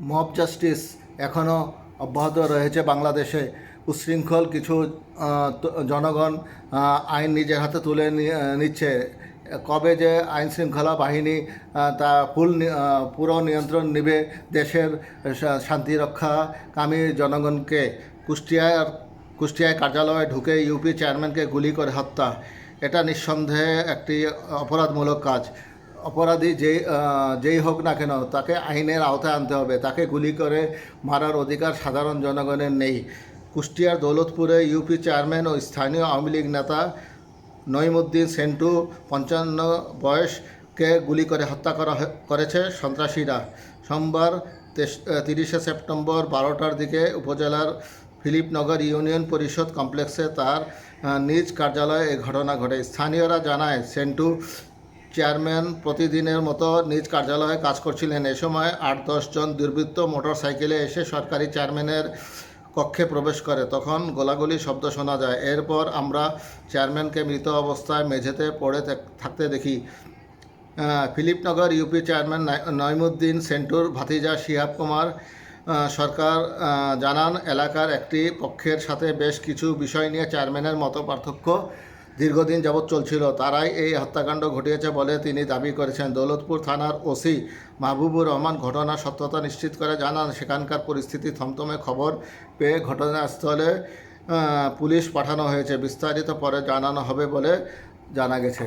Mob justice এখনও অব্যাহত রয়েছে বাংলাদেশে। উচ্ছৃঙ্খল কিছু জনগণ আইন নিজের হাতে তুলে নিচ্ছে। কবে যে আইন শৃঙ্খলা বাহিনী তা ফুল পুরো নিয়ন্ত্রণ নেবে দেশের শান্তি রক্ষাকামী জনগণকে। কুষ্টিয়ার, কুষ্টিয়ায় কার্যালয়ে ঢুকে ইউপি চেয়ারম্যানকে গুলি করে হত্যা। এটা নিঃসন্দেহে একটি অপরাধমূলক কাজ। অপরাধী আহ, যেই হোক না কেন তাকে আইনের আওতায় আনতে হবে। তাকে গুলি করে মারার অধিকার সাধারণ জনগণের নেই। কুষ্টিয়ার দৌলতপুরে ইউপি চেয়ারম্যান ও স্থানীয় আওয়ামী লীগ নেতা নইমুদ্দিন সেন্টু পঞ্চান্ন বয়সকে গুলি করে হত্যা করা করেছে সন্ত্রাসীরা সোমবার তিরিশে সেপ্টেম্বর বারোটার দিকে উপজেলার ফিলিপনগর ইউনিয়ন পরিষদ কমপ্লেক্সে তার নিজ কার্যালয়ে এই ঘটনা ঘটে। স্থানীয়রা জানায় সেন্টু চেয়ারম্যান প্রতিদিনের মতো নিজ কার্যালয়ে কাজ করছিলেন। এ সময় আট জন দুর্বৃত্ত মোটরসাইকেলে এসে সরকারি চেয়ারম্যানের কক্ষে প্রবেশ করে। তখন গোলাগুলি শব্দ শোনা যায়। এরপর আমরা চেয়ারম্যানকে মৃত অবস্থায় মেঝেতে পড়ে থাক- থাকতে দেখি। ফিলিপনগর ইউপি চেয়ারম্যান নাই- নইমুদ্দিন সেন্টুর ভাতিজা শিহাব কুমার সরকার জানান, এলাকার একটি পক্ষের সাথে বেশ কিছু বিষয় নিয়ে চেয়ারম্যানের মতো পার্থক্য দীর্ঘদিন যাবৎ চলছিল। তারাই এই হত্যাকাণ্ড ঘটিয়েছে বলে তিনি দাবি করেছেন। দৌলতপুর থানার ওসি মাহবুবুর রহমান ঘটনার সত্যতা নিশ্চিত করে জানান। সেখানকার পরিস্থিতি থমথমে খবর পেয়ে ঘটনাস্থলে পুলিশ পাঠানো হয়েছে। বিস্তারিত পরে জানানো হবে বলে জানা গেছে।